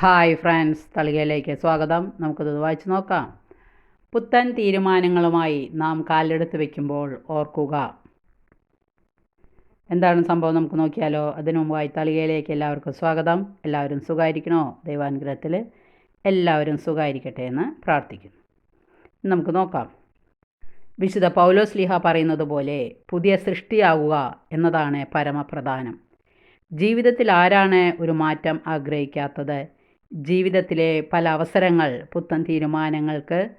Hi friends തളികയിലേക്ക് സ്വാഗതം. നമുക്കത് വായിച്ചു നോക്കാം. പുത്തൻ തീരുമാനങ്ങളുമായി നാം കാലെടുത്ത് വയ്ക്കുമ്പോൾ ഓർക്കുക. എന്താണ് സംഭവം നമുക്ക് നോക്കിയാലോ? അതിനു മുമ്പായി തളികയിലേക്ക് എല്ലാവർക്കും സ്വാഗതം. എല്ലാവരും സുഖമായിരിക്കണോ ദൈവാനുഗ്രഹത്തിൽ എല്ലാവരും സുഖമായിരിക്കട്ടെ എന്ന് പ്രാർത്ഥിക്കുന്നു. നമുക്ക് നോക്കാം. വിശുദ്ധ പൗലോസ് ലിഹ പറയുന്നത് പോലെ പുതിയ സൃഷ്ടിയാവുക എന്നതാണ് പരമപ്രധാനം. ജീവിതത്തിൽ ആരാണ് ഒരു മാറ്റം ആഗ്രഹിക്കാത്തത്? ജീവിതത്തിലെ പല അവസരങ്ങൾ പുത്തൻ തീരുമാനങ്ങൾക്ക്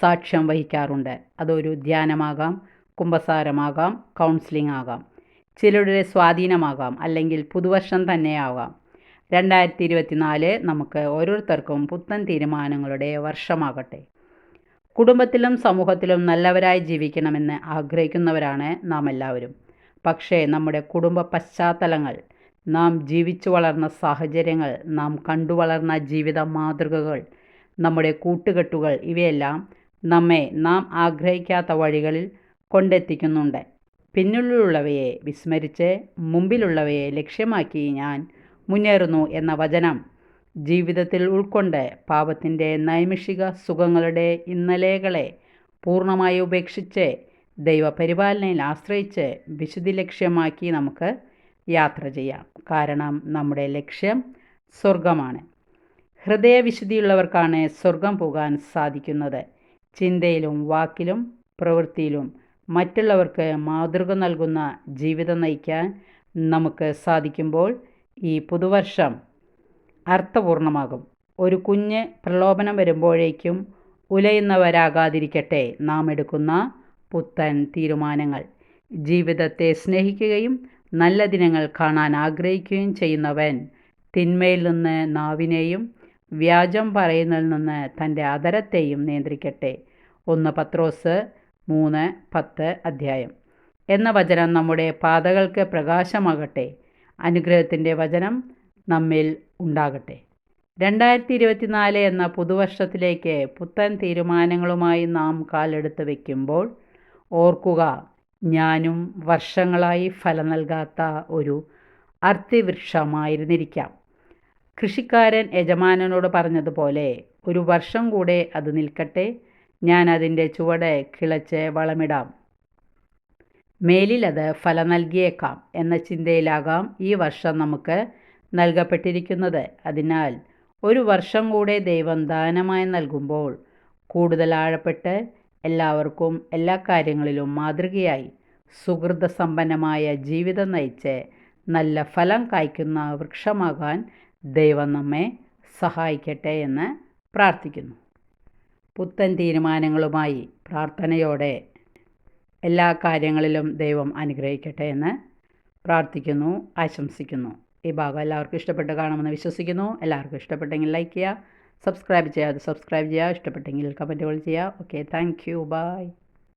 സാക്ഷ്യം വഹിക്കാറുണ്ട്. അതൊരു ധ്യാനമാകാം കുംഭസാരമാകാം കൗൺസിലിംഗ് ആകാം ചിലരുടെ സ്വാധീനമാകാം അല്ലെങ്കിൽ പുതുവർഷം തന്നെയാകാം രണ്ടായിരത്തി ഇരുപത്തിനാല് നമുക്ക് ഓരോരുത്തർക്കും പുത്തൻ തീരുമാനങ്ങളുടെ വർഷമാകട്ടെ. കുടുംബത്തിലും സമൂഹത്തിലും നല്ലവരായി ജീവിക്കണമെന്ന് ആഗ്രഹിക്കുന്നവരാണ് നാം എല്ലാവരും പക്ഷേ നമ്മുടെ കുടുംബ പശ്ചാത്തലങ്ങൾ നാം ജീവിച്ചു വളർന്ന സാഹചര്യങ്ങൾ നാം കണ്ടു വളർന്ന ജീവിത മാതൃകകൾ നമ്മുടെ കൂട്ടുകെട്ടുകൾ ഇവയെല്ലാം നമ്മെ നാം ആഗ്രഹിക്കാത്ത വഴികളിൽ കൊണ്ടെത്തിക്കുന്നുണ്ട്. പിന്നിലുള്ളവയെ വിസ്മരിച്ച് മുമ്പിലുള്ളവയെ ലക്ഷ്യമാക്കി ഞാൻ മുന്നേറുന്നു എന്ന വചനം ജീവിതത്തിൽ ഉൾക്കൊണ്ട് പാപത്തിന്റെ നൈമിഷിക സുഖങ്ങളുടെ ഇന്നലെകളെ പൂർണമായി ഉപേക്ഷിച്ച് ദൈവപരിപാലനയിൽ ആശ്രയിച്ച് വിശുദ്ധി ലക്ഷ്യമാക്കി നമുക്ക് യാത്ര ചെയ്യാം. കാരണം നമ്മുടെ ലക്ഷ്യം സ്വർഗമാണ് ഹൃദയവിശുദ്ധിയുള്ളവർക്കാണ് സ്വർഗം പോകാൻ സാധിക്കുന്നത്. ചിന്തയിലും വാക്കിലും പ്രവൃത്തിയിലും മറ്റുള്ളവർക്ക് മാതൃക നൽകുന്ന ജീവിതം നയിക്കാൻ നമുക്ക് സാധിക്കുമ്പോൾ ഈ പുതുവർഷം അർത്ഥപൂർണമാകും. ഒരു കുഞ്ഞ് പ്രലോഭനം വരുമ്പോഴേക്കും ഉലയുന്നവരാകാതിരിക്കട്ടെ. നാം എടുക്കുന്ന പുത്തൻ തീരുമാനങ്ങൾ. ജീവിതത്തെ സ്നേഹിക്കുകയും നല്ല ദിനങ്ങൾ കാണാൻ ആഗ്രഹിക്കുകയും ചെയ്യുന്നവൻ തിന്മയിൽ നിന്ന് നാവിനെയും വ്യാജം പറയുന്നതിൽ നിന്ന് തന്റെ അതരത്തെയും നിയന്ത്രിക്കട്ടെ. ഒന്ന് പത്രോസ് മൂന്ന് പത്ത് അധ്യായം. എന്ന വചനം നമ്മുടെ പാതകൾക്ക് പ്രകാശമാകട്ടെ. അനുഗ്രഹത്തിന്റെ വചനം നമ്മിൽ ഉണ്ടാകട്ടെ. രണ്ടായിരത്തി ഇരുപത്തിനാല് എന്ന പുതുവർഷത്തിലേക്ക് പുത്തൻ തീരുമാനങ്ങളുമായി നാം കാലെടുത്ത് വയ്ക്കുമ്പോൾ ഓർക്കുക ഞാനും വർഷങ്ങളായി ഫലം നൽകാത്ത ഒരു അർത്ഥവൃക്ഷമായിരുന്നിരിക്കാം കൃഷിക്കാരൻ യജമാനനോട് പറഞ്ഞതുപോലെ ഒരു വർഷം കൂടെ അത് നിൽക്കട്ടെ ഞാൻ അതിന്റെ ചുവടെ കിളച്ച് വളമിടാം. മേലിൽ അത് ഫലം നൽകിയേക്കാം എന്ന ചിന്തയിലാകാം ഈ വർഷം നമുക്ക് നൽകപ്പെട്ടിരിക്കുന്നത്. അതിനാൽ ഒരു വർഷം കൂടെ ദൈവം ദാനമായി നൽകുമ്പോൾ കൂടുതൽ ആഴപ്പെട്ട് എല്ലാവർക്കും എല്ലാ കാര്യങ്ങളിലും മാതൃകയായി സുഹൃതസമ്പന്നമായ ജീവിതം നയിച്ച് നല്ല ഫലം കായ്ക്കുന്ന വൃക്ഷമാകാൻ ദൈവം നമ്മെ സഹായിക്കട്ടെ എന്ന് പ്രാർത്ഥിക്കുന്നു. പുത്തൻ തീരുമാനങ്ങളുമായി പ്രാർത്ഥനയോടെ എല്ലാ കാര്യങ്ങളിലും ദൈവം അനുഗ്രഹിക്കട്ടെ എന്ന് പ്രാർത്ഥിക്കുന്നു ആശംസിക്കുന്നു. ഈ ഭാഗം എല്ലാവർക്കും ഇഷ്ടപ്പെട്ട് കാണുമെന്ന് വിശ്വസിക്കുന്നു. എല്ലാവർക്കും ഇഷ്ടപ്പെട്ടെങ്കിൽ ലൈക്ക് ചെയ്യുക സബ്സ്ക്രൈബ് ചെയ്യാതെ സബ്സ്ക്രൈബ് ചെയ്യുക ഇഷ്ടപ്പെട്ടെങ്കിൽ കമന്റുകൾ ചെയ്യുക ഓക്കെ താങ്ക് യു ബൈ